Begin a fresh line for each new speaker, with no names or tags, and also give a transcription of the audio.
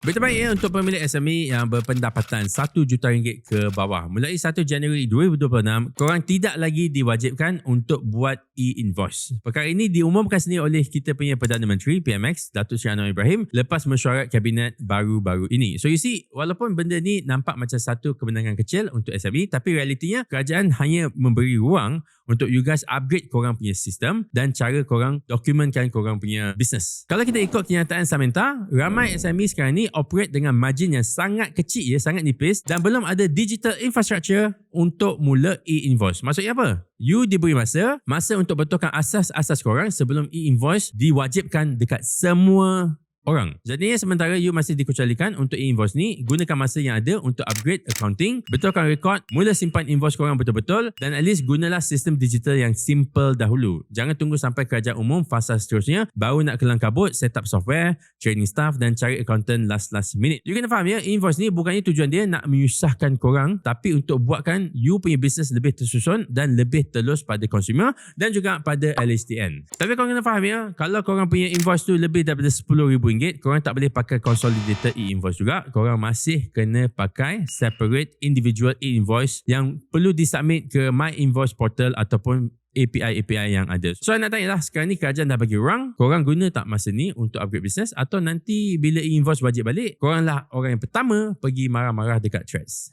Berita baik ya untuk pemilik SME yang berpendapatan 1 juta ringgit ke bawah. Mulai 1 Januari 2026, korang tidak lagi diwajibkan untuk buat e-invoice. Perkara ini diumumkan sendiri oleh kita punya Perdana Menteri PMX, Datuk Seri Anwar Ibrahim lepas mesyuarat kabinet baru-baru ini. So you see, walaupun benda ni nampak macam satu kemenangan kecil untuk SME, tapi realitinya kerajaan hanya memberi ruang untuk you guys upgrade korang punya sistem dan cara korang dokumentkan korang punya business. Kalau kita ikut kenyataan Samantha, ramai SME sekarang ni operate dengan margin yang sangat kecil ya, sangat nipis dan belum ada digital infrastructure untuk mula e-invoice. Maksudnya apa? You diberi masa, masa untuk betulkan asas-asas korang sebelum e-invoice diwajibkan dekat semua orang. Jadi sementara you masih dikecualikan untuk invoice ni, gunakan masa yang ada untuk upgrade accounting, betulkan rekod, mula simpan invoice korang betul-betul dan at least gunalah sistem digital yang simple dahulu. Jangan tunggu sampai kerajaan umum fasa seterusnya baru nak kelang kabut, set up software, training staff dan cari accountant last-last minute. You kena faham ya, invoice ni bukannya tujuan dia nak menyusahkan korang tapi untuk buatkan you punya business lebih tersusun dan lebih telus pada consumer dan juga pada LHDN. Tapi korang kena faham ya, kalau korang punya invoice tu lebih daripada RM10,000 RM10,000, korang tak boleh pakai consolidated e-invoice juga. Korang masih kena pakai separate individual e-invoice yang perlu disubmit ke My Invoice Portal ataupun API-API yang ada. So, nak tanya lah, sekarang ni kerajaan dah bagi orang, korang guna tak masa ni untuk upgrade business atau nanti bila e-invoice wajib balik, korang lah orang yang pertama pergi marah-marah dekat threads.